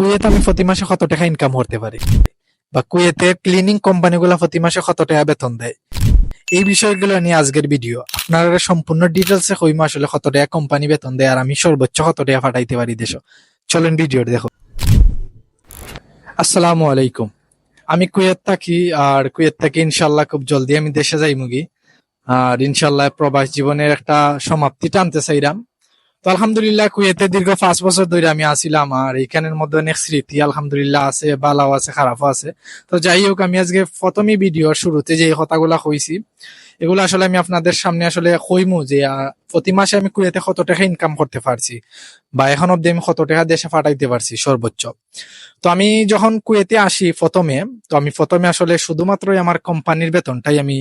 Kuwait আমি প্রতি মাসে কত টাকা ইনকাম করতে পারি? বা কুয়েতের ক্লিনিং কোম্পানিগুলো প্রতি মাসে কত টাকা বেতন দেয়? এই বিষয়গুলো নিয়ে আজকের ভিডিও আপনারা সম্পূর্ণ ডিটেলসে কইমা আসলে কত টাকা কোম্পানি বেতন দেয় আর আমি সর্বোচ্চ কত টাকা ফাটাইতে পারি দেশ। চলেন ভিডিও দেখো। আসসালামু আলাইকুম। আমি কুয়েত থাকি আর কুয়েত থেকে ইনশাল্লাহ খুব জলদি আমি দেশে যাই মুগি আর ইনশাল্লাহ প্রবাস জীবনের একটা সমাপ্তি টানতে চাইলাম। তো আলহামদুলিল্লাহ কুয়েতে দীর্ঘ পাঁচ বছর ধরে আমি আসিলাম আর এখানের মধ্যে অনেক স্মৃতি আলহামদুলিল্লাহ আছে ভালো আছে, খারাপও আছে। তো যাই হোক, আমি আজকে প্রথমে ভিডিও শুরুতে যে কথাগুলা কইছি এগুলো আসলে আমি আপনাদের সামনে আসলে কইমু যে প্রতি মাসে আমি কুয়েতে কত টাকা ইনকাম করতে পারছি বা এখন অব্দি আমি কত টাকা দেশে পাঠাইতে পারছি সর্বোচ্চ। তো আমি যখন কুয়েতে আসি প্রথমে, তো আমি প্রথমে আসলে শুধুমাত্রই আমার কোম্পানির বেতনটাই আমি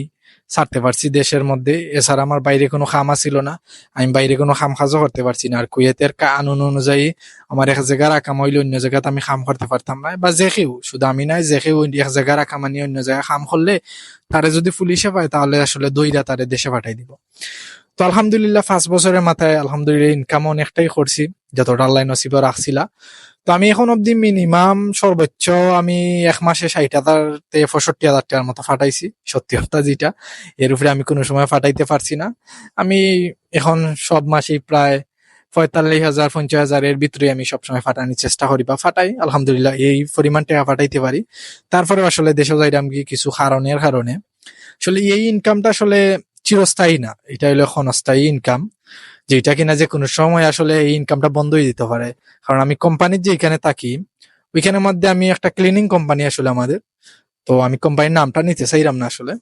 ছাড়তে পারছি দেশের মধ্যে। এছাড়া আমার বাইরে কোনো খামা ছিল না। আমি বাইরে কোনো খাম কাজও করতে পারছি না। আর কুয়েতের কানুন অনুযায়ী আমার এক জায়গার আকাম হইলে অন্য জায়গাতে আমি খাম করতে পারতাম না। বা যে কেউ, শুধু আমি নাই, যে কেউ এক জায়গার আকাম আনিয়ে অন্য জায়গায় খাম করলে তারে যদি পুলিশে পায় তাহলে আসলে দইরা তারে দেশে পাঠাই দিব। তো আলহামদুলিল্লাহ পাঁচ বছরের মাথায় আলহামদুলিল্লাহ ইনকাম অনেকটাই করছি, যতটা আল্লাহ নসিব রাখছিলা। তো আমি এখন অব্দি মিনিমাম সর্বোচ্চ আমি এক মাসে ষাট হাজার থেকে পঁয়ষট্টি হাজার টাকার মতো ফাটাইছি সত্যি কথা যেটা। এর উপরে আমি কোনো সময় ফাটাইতে পারছি না। আমি এখন সব মাসেই প্রায় পঁয়তাল্লিশ হাজার, পঞ্চাশ হাজার এর ভিতরে আমি সবসময় ফাটানোর চেষ্টা করি বা ফাটাই আলহামদুলিল্লাহ এই পরিমাণ টাকা ফাটাইতে পারি। তারপরে আসলে দেশে যাইলাম কি কিছু কারণের কারণে। আসলে এই ইনকামটা আসলে চিরস্থায়ী না। এটা হলো ক্ষণস্থায়ী ইনকাম যেটা কিনা যে কোনো সময় আসলে এই ইনকামটা বন্ধ হয়ে দিতে পারে। কারণ আমি কোম্পানির যে এখানে থাকি, ওইখানের মধ্যে আমি একটা ক্লিনিং কোম্পানি আসলে আমাদের। তো আমি কোম্পানির নামটা নিতে চাইলাম না আসলে।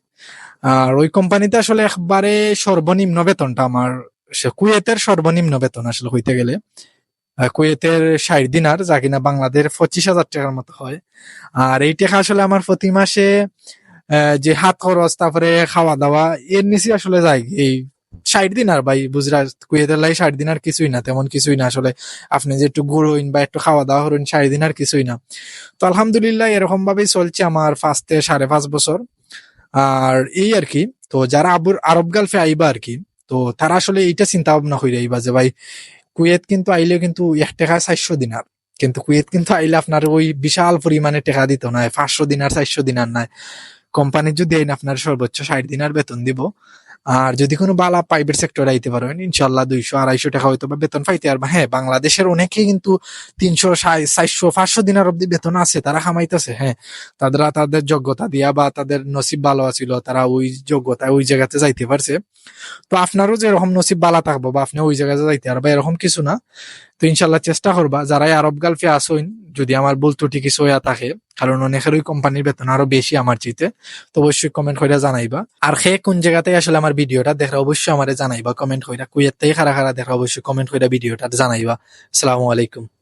আর ওই কোম্পানিতে আসলে একবারে সর্বনিম্ন বেতনটা আমার কুয়েতের সর্বনিম্ন বেতন আসলে হইতে গেলে। কুয়েতের ষাট দিনার, যা কিনা বাংলাদেশ পঁচিশ হাজার টাকার মতো হয়। আর এই টাকা আসলে আমার প্রতি মাসে যে হাত খরচ, তারপরে খাওয়া দাওয়া এর নিচে আসলে যায় এই ষাট দিন আর ভাই, বুঝরা কুয়েতের লাই ষাট দিন আর কিছুই না, তেমন কিছুই না আসলে। আপনি যে একটু ঘুরোইন বা একটু খাওয়া দাওয়া করুন, ষাট দিন আর কিছুই না। তো আলহামদুলিল্লাহ এরকম ভাবেই চলছে আমার ফার্স্টে সাড়ে পাঁচ বছর। আর এই আর কি, তো যারা আবুর, আরব গালফে আইবা আর কি, তো তারা আসলে এইটা চিন্তা ভাবনা করে আইবা যে ভাই, কুয়েত কিন্তু আইলে কিন্তু এক টাকা চারশো দিনার কিন্তু কুয়েত কিন্তু আইলে আপনার ওই বিশাল পরিমাণে টাকা দিত না, পাঁচশো দিনার চারশো দিনার নাই। কোম্পানি যদি আপনার সর্বোচ্চ ষাট দিনার বেতন দিব, আর যদি কোনো বালা প্রাইভেট সেক্টর আইতে পারবেন ইনশাল্লাহ দুইশো, আড়াইশো টাকা হয়তো বা বেতন পাইতে আর হ্যাঁ বাংলাদেশের অনেকেই কিন্তু তিনশো চারশো, পাঁচশো দিনার অব্দি বেতন আছে, তারা খামাইতেছে হ্যাঁ। তারা তাদের যোগ্যতা দিয়া বা তাদের নসিব ভালো আছিল, তারা ওই যোগ্যতা ওই জায়গাতে যাইতে পারছে। তো আপনারও যেরকম নসিব বালা থাকব বা আপনি ওই জায়গাতে যাইতে পারবা এরকম কিছু না। তো ইনশাল্লাহ চেষ্টা করবা, যারাই আরব গালফে আসইন যদি আমার ভুল ত্রুটি কিছু থাকে, কারণ অনেকের ওই কোম্পানির বেতন আরও বেশি আমার চাইতে, তো অবশ্যই কমেন্ট করে জানাইবা। আর সে কোন জায়গাতে আসলে আমার ভিডিওটা দেখা অবশ্যই আমার জানাইবা কমেন্ট করে কুয়ের থেকে খারা খারা দেখা অবশ্যই কমেন্ট করে ভিডিওটা জানাইবা। আসসালামু আলাইকুম।